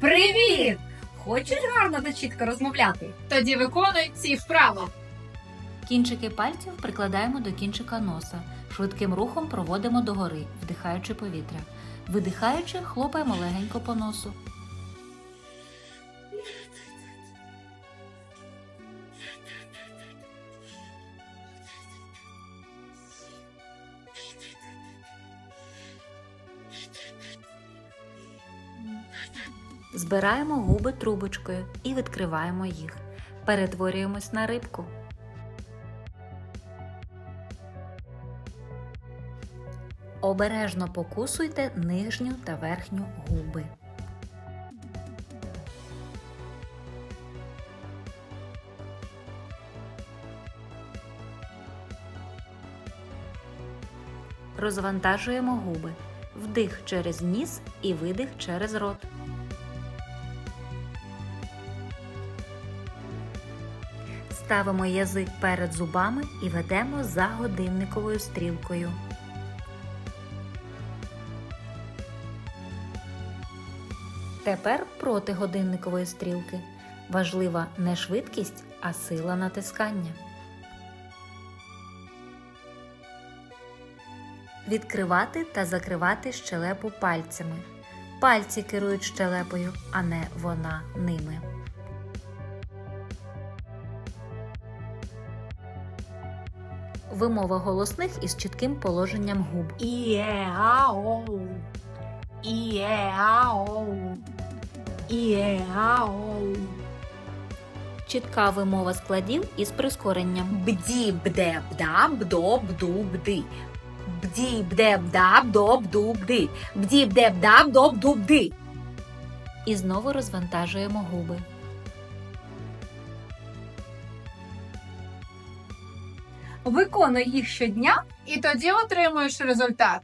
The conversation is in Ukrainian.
Привіт! Хочеш гарно та чітко розмовляти? Тоді виконуй ці вправи. Кінчики пальців прикладаємо до кінчика носа. Швидким рухом проводимо догори, вдихаючи повітря. Видихаючи, хлопаємо легенько по носу. Збираємо губи трубочкою і відкриваємо їх. Перетворюємось на рибку. Обережно покусуйте нижню та верхню губи. Розвантажуємо губи. Вдих через ніс і видих через рот. Ставимо язик перед зубами і ведемо за годинниковою стрілкою. Тепер проти годинникової стрілки. Важлива не швидкість, а сила натискання. Відкривати та закривати щелепу пальцями. Пальці керують щелепою, а не вона ними. Вимова голосних із чітким положенням губ. Іеао. Іеао. Іеао. Чітка вимова складів із прискоренням. Бді бде бда бдо бду бди. Бді бде бда бдо бду бди. Бді бде бда бдо бду бди. І знову розвантажуємо губи. Виконуй їх щодня І тоді отримуєш результат.